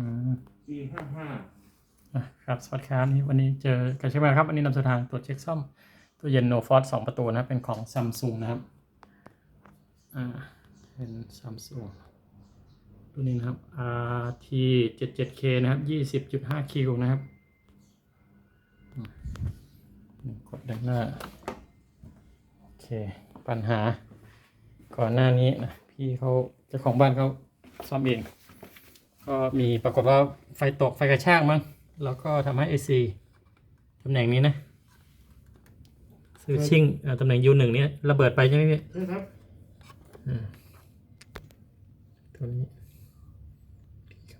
อืมปีห้าห้าครับ สวัสดีครับนี่วันนี้เจอกันใช่ไหมครับ วันนี้นำเสนอทางตรวจเช็คซ่อมตู้เย็นโนฟอสสองประตูนะครับ เป็นของซัมซุงนะครับ อ่า เป็นซัมซุงตัวนี้นะครับ RT 77K นะครับ20.5คิวนะครับกดด้านหน้า โอเค ปัญหา ก่อนหน้านี้นะ พี่เขาเจ้าของบ้านเขาซ่อมเอง ก็มีปรากฏว่าไฟตกไฟกระชากมั้งแล้วก็ทำให้ AC ตำแหน่งนี้นะซื้อชิ่งเอ่อตำแหน่ง U1 เนี่ยระเบิดไปใช่ไหมพี่ใช่ครับอืมตัวนี้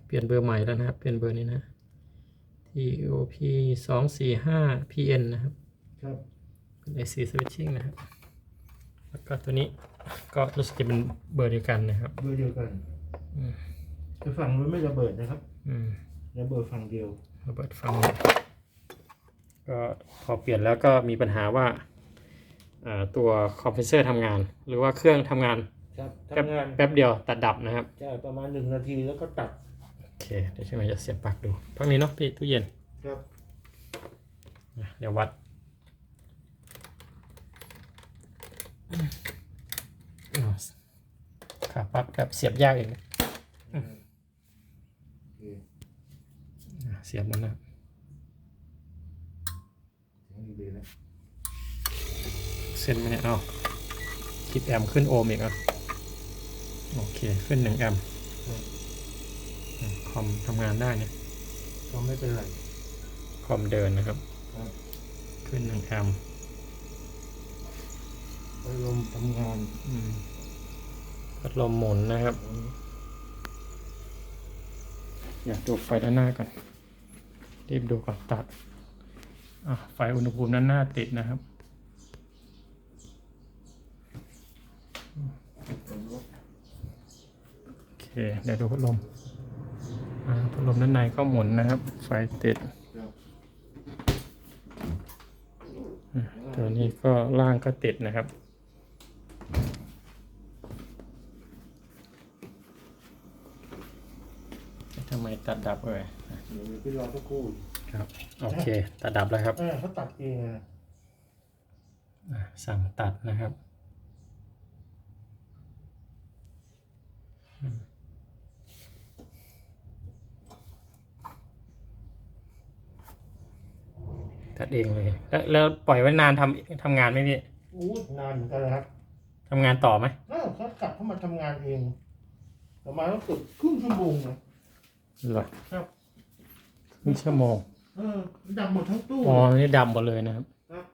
เปลี่ยนเบอร์ใหม่แล้วนะครับ เปลี่ยนเบอร์นี้นะ TOP สองสี่ห้า PN นะครับครับเป็น AC switching นะครับ แล้วก็ตัวนี้ก็รู้สึกจะเป็นเบอร์เดียวกันนะครับ เบอร์เดียวกันอืม แต่ฝั่งนู้นไม่ระเบิดนะครับ อืมระเบิดฝั่งเดียว ระเบิดฟังนี้ก็พอเปลี่ยนแล้วก็มีปัญหาว่าอ่าตัวคอมเพรสเซอร์ทำงาน หรือว่าเครื่องทำงานครับแป๊บทำงานแป๊บเดียวตัดดับนะครับ ใช่ประมาณหนึ่งนาทีแล้วก็ตัด โอเค เดี๋ยวช่วยจะเสียบปลั๊กดูพักนี้เนาะพี่ตู้เย็นครับ อะเดี๋ยววัด อ้าวขาปลั๊กแบบเสียบยากเองนะ โอเค อะ เสียบแล้วนะเสียงดีๆนะเส้นไหมเนี่ยเอาคิดแอมป์ขึ้นโอห์มอีกอะโอเค ขึ้นหนึ่งแอมป์ครับอืมคอมทำงานได้เนี่ยก็ไม่เป็นไรคอมเดินนะครับครับขึ้นหนึ่งแอมป์พัดลมทำงานอืมพัดลมหมุนนะครับ อยากดูไฟด้านหน้าก่อน รีบดูก่อนตัดไฟอุณหภูมิด้นหน้าติดนะครับโอเคเดี๋ยวดูพัดลมพัดลมด้านในก็หมุนนะครับ ไฟติดครับอะตัวนี้ก็ล่างก็ติดนะครับทำไมตัดดับเอ่ย เดี๋ยวพี่รอสักครู่ครับ โอเค ตัดดับแล้วครับ เออเขาตัดเองอะอะสั่งตัดนะครับอืมตัดเองเลย แล้วแล้วปล่อยไว้นานทำทำงานไหมพี่อู้นานเหมือนกันนะครับทำงานต่อไหมเออเขากลับเข้ามาทำงานเองประมาณเกือบครึ่งชั่วโมงนะเหรอครับ ครึ่งชั่วโมงเออดับหมดทั้งตู้อ๋อนี่ดำหมดเลยนะครับครับ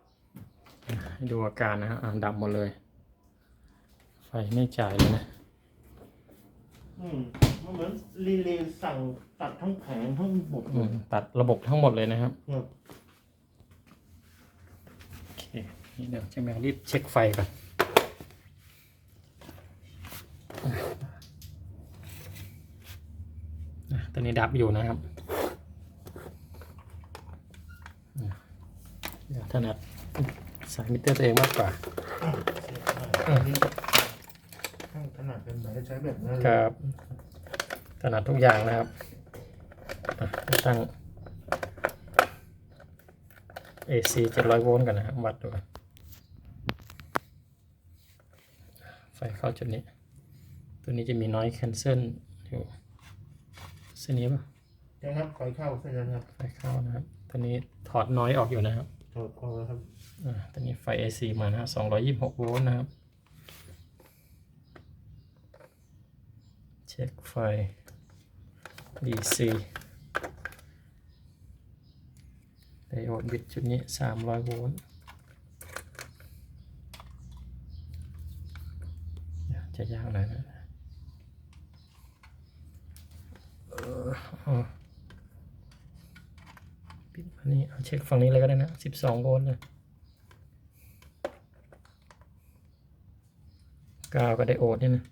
ให้ดูอาการนะครับอ่าดำหมดเลย ไฟไม่จ่ายเลยนะอืมมันเหมือนรีเลย์สั่งตัดทั้งแผงทั้งหมดเลอืยมตัดระบบทั้งหมดเลยนะครับครับโอเคนี่เดี๋ยวจะมารีบเช็คไฟก่อนอะตอนนี้ดับอยู่นะครับอะเดี๋ยว ถนัดสายมิเตอร์ตัวเองมากกว่าอะเสียบหน่อยอันนี้ข้างถนัดเป็นแบบใช้แบบนั้นเลยครับถนัดทุกอย่างนะครับอะตั้ง AC 700 โวลต์กันนะครับวัดดูไฟเข้าจุดนี้ ตัวนี้จะมีน้อยแคนเซิลอยู่เส้นนี้ป่ะนะครับไฟเข้าเส้นนั้นครับไฟเข้านะครับ ตัวนี้ถอดน้อยออกอยู่นะครับ ถอดคอแล้วครับอ่าตัวนี้ไฟ AC มานะฮะ226 โวลต์นะครับ เช็คไฟ DC ไดโอดบิตชุดนี้ 300 โวลต์จะยากหน่อยนะเออ ปิดอันนี้เอาเช็คฝั่งนี้เลยก็ได้นะ12โวลต์เลยกาวกับไดโอดนี่นะ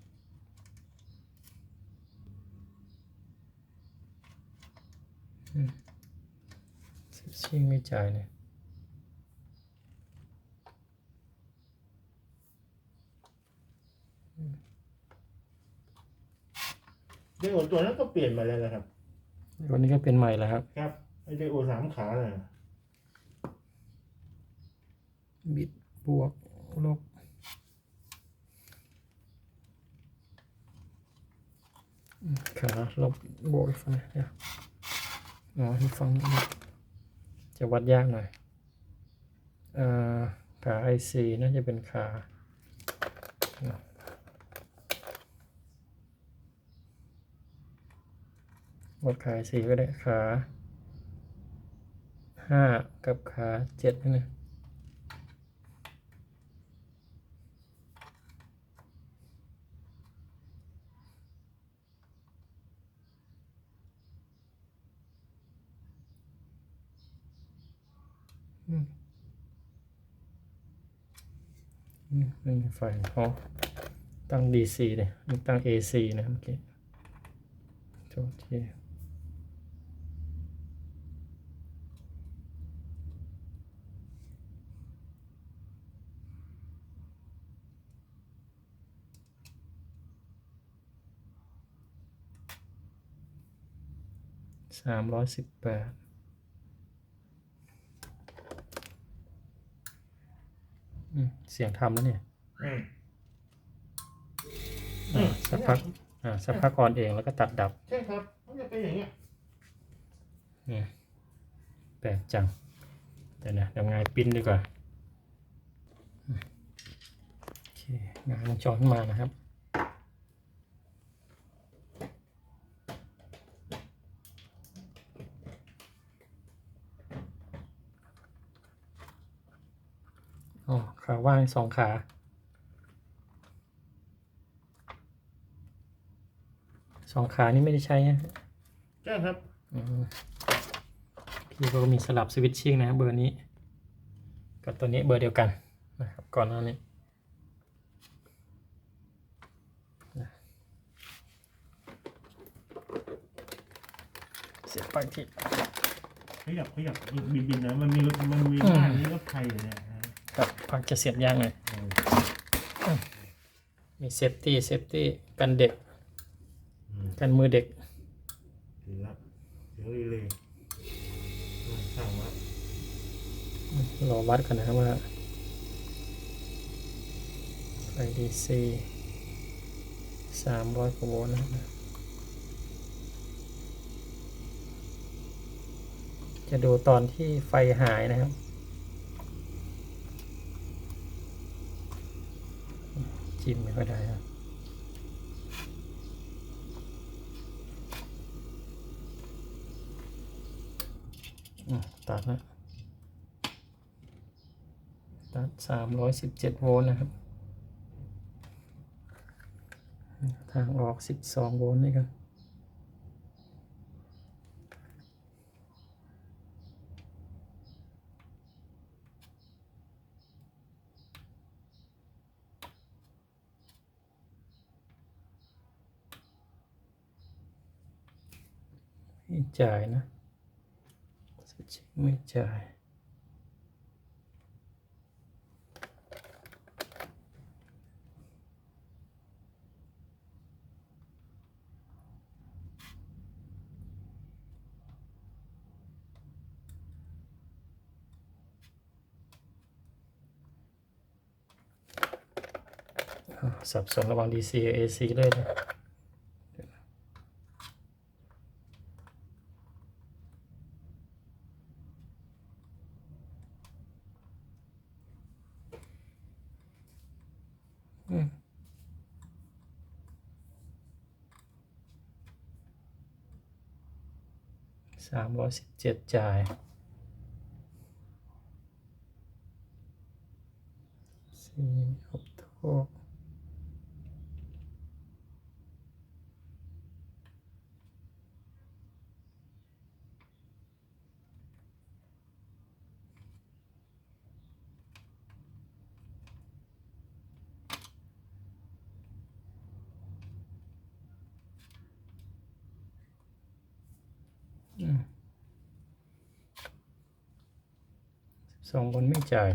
ชิ่งไม่จ่ายเลยเดี๋ยวตัวนั้นก็เปลี่ยนมาแล้วนะครับวันนี้ก็เป็นใหม่แล้วครับครับ ไอเดโอสามขาเลยบิดบวกลบอืมขาลบบวกอีกฝั่งนะเดี๋ยวอ๋ออีกฝั่งนี้จะวัดยากหน่อยเอ่อขาไอซีน่าจะเป็นขาวัดขาไอซีก็ได้ขา ห้ากับขาเจ็ดนี่นะอืมอืมไม่ไฟอ๋อตั้ง DC เนี่ยตั้ง AC นะเมื่อกี้โทษที สามร้อยสิบแปดอืมเสียงทำแล้วเนี่ยอืมอ่าสักพักอ่าสักพักก่อนเองแล้วก็ตัดดับ ใช่ครับ มันจะเป็นอย่างเงี้ยนี่แปลกจังเดี๋ยวนะเดี๋ยวงายปิ้นดีกว่าอืมโอเค งานมันจอขึ้นมานะครับ อ๋อขาว่างสองขา สองขานี่ไม่ได้ใช้นะใช่ครับอืมพี่ก็มีสลับสวิตชิ่งนะครับเบอร์นี้ กับตัวนี้เบอร์เดียวกันนะครับก่อนหน้านี้นะเสียบไปที่ขยับขยับบินบินบินนะมันมีรถมันมีบ้านนี้รถไทยอยู่เนี่ยนะ ครับพักจะเสียบยางเลยอืมมีเซฟตี้เซฟตี้กันเด็กอืมกันมือเด็กถึงละเดี๋ยวรีเลยอืมช่างละรอวัดกันนะครับว่าไฟดีซีสามร้อยกว่าโวลต์นะครับจะดูตอนที่ไฟหายนะครับ จิ้มไม่ค่อยได้ครับตัดนะตัดสามร้อยสิบเจ็ดโวลต์นะครับ ทางออกสิบสองโวลต์นี่กัน ไม่จ่ายนะสวิตช์ไม่จ่ายสับสนระหว่าง DC กับ AC เลยนะอืม สามร้อยสิบเจ็ดจ่ายสี่หกทุกอืม สองคนไม่จ่าย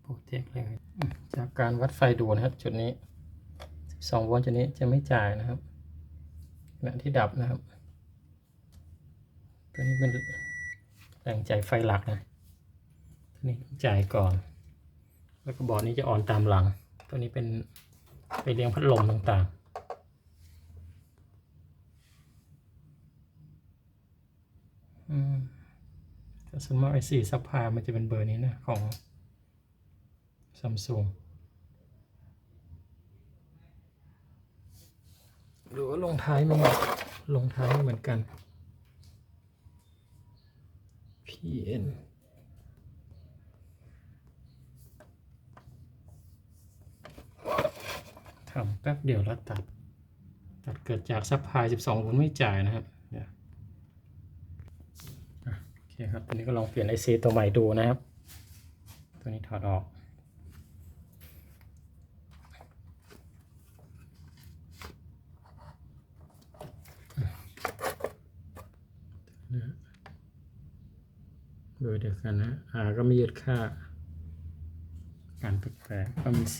โปรเทคเลยจากการวัดไฟดูนะครับ จุดนี้12โวลต์จุดนี้จะไม่จ่ายนะครับนะที่ดับนะครับ ตัวนี้เป็นแรงจ่ายไฟหลักนะ ตัวนี้ต้องจ่ายก่อน แล้วก็บอร์ดนี้จะออนตามหลัง ตัวนี้เป็นไปเลี้ยงพัดลมต่างๆ อืม ส่วนมากไอซีซัพพายมันจะเป็นเบอร์นี้นะของซัมซุงหรือว่าลงท้ายมันลงท้ายเหมือนกัน PN ทำแป๊บเดียวแล้วตัด ตัดเกิดจากซัพพลาย 12โวลต์ไม่จ่ายนะครับเดี๋ยวอะโอเคครับตัวนี้ก็ลองเปลี่ยน IC ตัวใหม่ดูนะครับ ตัวนี้ถอดออก โดยเดียวกันนะ R ก็ไม่ยึดค่า การแปลกๆก็มี C